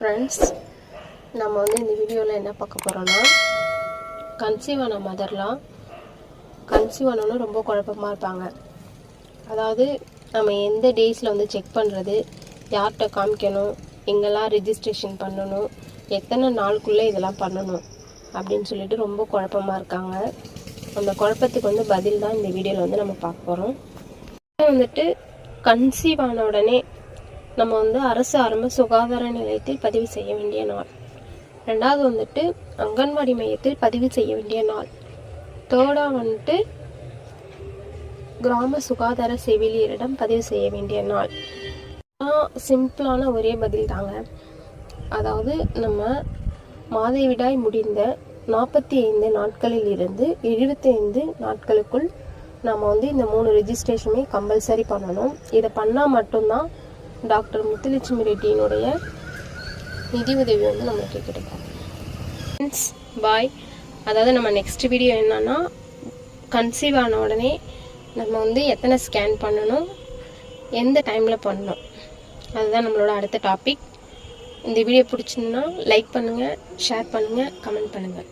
Friends நம்ம வந்து இந்த வீடியோவில் என்ன பார்க்க போகிறோன்னா கன்சீவ் ஆன மதர்லாம் கன்சீவ் ஆனவனும் ரொம்ப குழப்பமாக இருப்பாங்க. அதாவது நம்ம எந்த டேஸில் வந்து செக் பண்ணுறது யார்கிட்ட காமிக்கணும் எங்கெல்லாம் ரிஜிஸ்ட்ரேஷன் பண்ணணும் எத்தனை நாளுக்குள்ளே இதெல்லாம் பண்ணணும் அப்படின்னு சொல்லிட்டு ரொம்ப குழப்பமாக இருக்காங்க. அந்த குழப்பத்துக்கு வந்து பதில் தான் இந்த வீடியோவில் வந்து நம்ம பார்க்க போகிறோம் வந்துட்டு கன்சீவ் ஆன உடனே நம்ம வந்து அரசு ஆரம்ப சுகாதார நிலையத்தில் பதிவு செய்ய வேண்டிய நாள். ரெண்டாவது வந்துட்டு அங்கன்வாடி மையத்தில் பதிவு செய்ய வேண்டிய நாள். தேர்டாக வந்துட்டு கிராம சுகாதார செவிலியரிடம் பதிவு செய்ய வேண்டிய நாள். சிம்பிளான ஒரே பதில் தாங்க. அதாவது நம்ம மாதவிடாய் முடிந்த நாற்பத்தி ஐந்து நாட்களில் இருந்து எழுபத்தி ஐந்து நாட்களுக்குள் நம்ம வந்து இந்த மூணு ரெஜிஸ்ட்ரேஷனுமே கம்பல்சரி பண்ணணும். இதை பண்ணால் மட்டும்தான் டாக்டர் முத்துலட்சுமி ரெட்டியினுடைய நிதி உதவி வந்து நம்மளுக்கு கிடைக்கும் ஃப்ரெண்ட்ஸ் பாய் அதாவது நம்ம நெக்ஸ்ட் வீடியோ என்னன்னா கன்சீவ் ஆன உடனே நம்ம வந்து எத்தனை ஸ்கேன் பண்ணணும் எந்த டைமில் பண்ணணும். அதுதான் நம்மளோட அடுத்த டாபிக் இந்த வீடியோ பிடிச்சிருந்தா லைக் பண்ணுங்கள் ஷேர் பண்ணுங்கள் கமெண்ட் பண்ணுங்கள்